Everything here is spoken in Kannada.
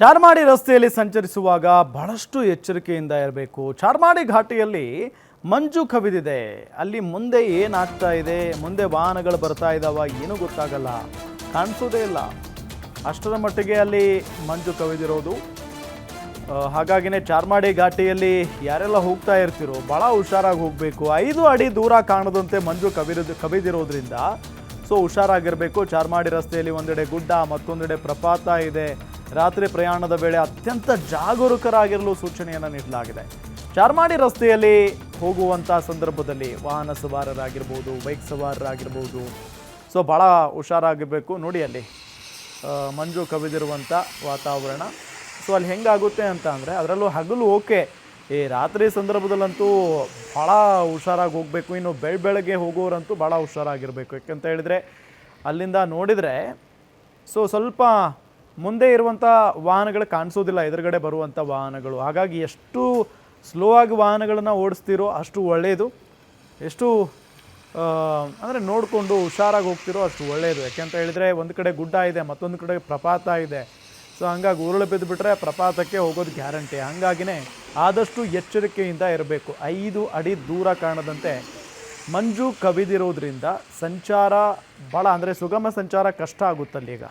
ಚಾರ್ಮಾಡಿ ರಸ್ತೆಯಲ್ಲಿ ಸಂಚರಿಸುವಾಗ ಬಹಳಷ್ಟು ಎಚ್ಚರಿಕೆಯಿಂದ ಇರಬೇಕು. ಚಾರ್ಮಾಡಿ ಘಾಟಿಯಲ್ಲಿ ಮಂಜು ಕವಿದಿದೆ. ಅಲ್ಲಿ ಮುಂದೆ ಏನಾಗ್ತಾ ಇದೆ? ಮುಂದೆ ವಾಹನಗಳು ಬರ್ತಾ ಇದ್ದಾವ ಏನೂ ಗೊತ್ತಾಗಲ್ಲ. ಕಾಣಿಸೋದೇ ಇಲ್ಲ. ಅಷ್ಟರ ಮಟ್ಟಿಗೆ ಅಲ್ಲಿ ಮಂಜು ಕವಿದಿರೋದು. ಹಾಗಾಗಿನೇ ಚಾರ್ಮಾಡಿ ಘಾಟಿಯಲ್ಲಿ ಯಾರೆಲ್ಲ ಹೋಗ್ತಾ ಇರ್ತಿರೋ ಭಾಳ ಹುಷಾರಾಗಿ ಹೋಗಬೇಕು. ಐದು ಅಡಿ ದೂರ ಕಾಣದಂತೆ ಮಂಜು ಕವಿರೋದು ಕವಿದಿರೋದ್ರಿಂದ, ಸೊ ಹುಷಾರಾಗಿರಬೇಕು. ಚಾರ್ಮಾಡಿ ರಸ್ತೆಯಲ್ಲಿ ಒಂದೆಡೆ ಗುಡ್ಡ, ಮತ್ತೊಂದೆಡೆ ಪ್ರಪಾತ ಇದೆ. ರಾತ್ರಿ ಪ್ರಯಾಣದ ವೇಳೆ ಅತ್ಯಂತ ಜಾಗರೂಕರಾಗಿರಲು ಸೂಚನೆಯನ್ನು ನೀಡಲಾಗಿದೆ. ಚಾರ್ಮಾಡಿ ರಸ್ತೆಯಲ್ಲಿ ಹೋಗುವಂಥ ಸಂದರ್ಭದಲ್ಲಿ ವಾಹನ ಸವಾರರಾಗಿರ್ಬೋದು, ಬೈಕ್ ಸವಾರರಾಗಿರ್ಬೋದು. ಸೊ ಭಾಳ ಹುಷಾರಾಗಿರಬೇಕು ನೋಡಿ ಅಲ್ಲಿ ಮಂಜು ಕವಿದಿರುವಂಥ ವಾತಾವರಣ. ಸೊ ಅಲ್ಲಿ ಹೆಂಗಾಗುತ್ತೆ ಅಂತ ಅಂದರೆ ಅದರಲ್ಲೂ ಹಗಲು ಓಕೆ. ಈ ರಾತ್ರಿ ಸಂದರ್ಭದಲ್ಲಂತೂ ಭಾಳ ಹುಷಾರಾಗಿ ಹೋಗಬೇಕು. ಇನ್ನು ಬೆಳ ಬೆಳಗ್ಗೆ ಹೋಗೋರಂತೂ ಭಾಳ ಹುಷಾರಾಗಿರಬೇಕು. ಯಾಕಂತ ಹೇಳಿದರೆ ಅಲ್ಲಿಂದ ನೋಡಿದರೆ ಸೊ ಸ್ವಲ್ಪ ಮುಂದೆ ಇರುವಂಥ ವಾಹನಗಳು ಕಾಣಿಸೋದಿಲ್ಲ, ಎದುರುಗಡೆ ಬರುವಂಥ ವಾಹನಗಳು. ಹಾಗಾಗಿ ಎಷ್ಟು ಸ್ಲೋ ಆಗಿ ವಾಹನಗಳನ್ನು ಓಡಿಸ್ತೀರೋ ಅಷ್ಟು ಒಳ್ಳೆಯದು ಎಷ್ಟು ಅಂದರೆ ನೋಡಿಕೊಂಡು ಹುಷಾರಾಗಿ ಹೋಗ್ತಿರೋ ಅಷ್ಟು ಒಳ್ಳೆಯದು ಯಾಕೆಂತ ಹೇಳಿದರೆ ಒಂದು ಕಡೆ ಗುಡ್ಡ ಇದೆ, ಮತ್ತೊಂದು ಕಡೆ ಪ್ರಪಾತ ಇದೆ. ಸೊ ಹಂಗಾಗಿ ಉರುಳು ಬಿದ್ದುಬಿಟ್ರೆ ಪ್ರಪಾತಕ್ಕೆ ಹೋಗೋದು ಗ್ಯಾರಂಟಿ. ಹಂಗಾಗಿನೇ ಆದಷ್ಟು ಎಚ್ಚರಿಕೆಯಿಂದ ಇರಬೇಕು. ಐದು ಅಡಿ ದೂರ ಕಾಣದಂತೆ ಮಂಜು ಕವಿದಿರೋದ್ರಿಂದ ಸಂಚಾರ ಭಾಳ ಅಂದರೆ ಸುಗಮ ಸಂಚಾರ ಕಷ್ಟ ಆಗುತ್ತಲ್ಲೀಗ.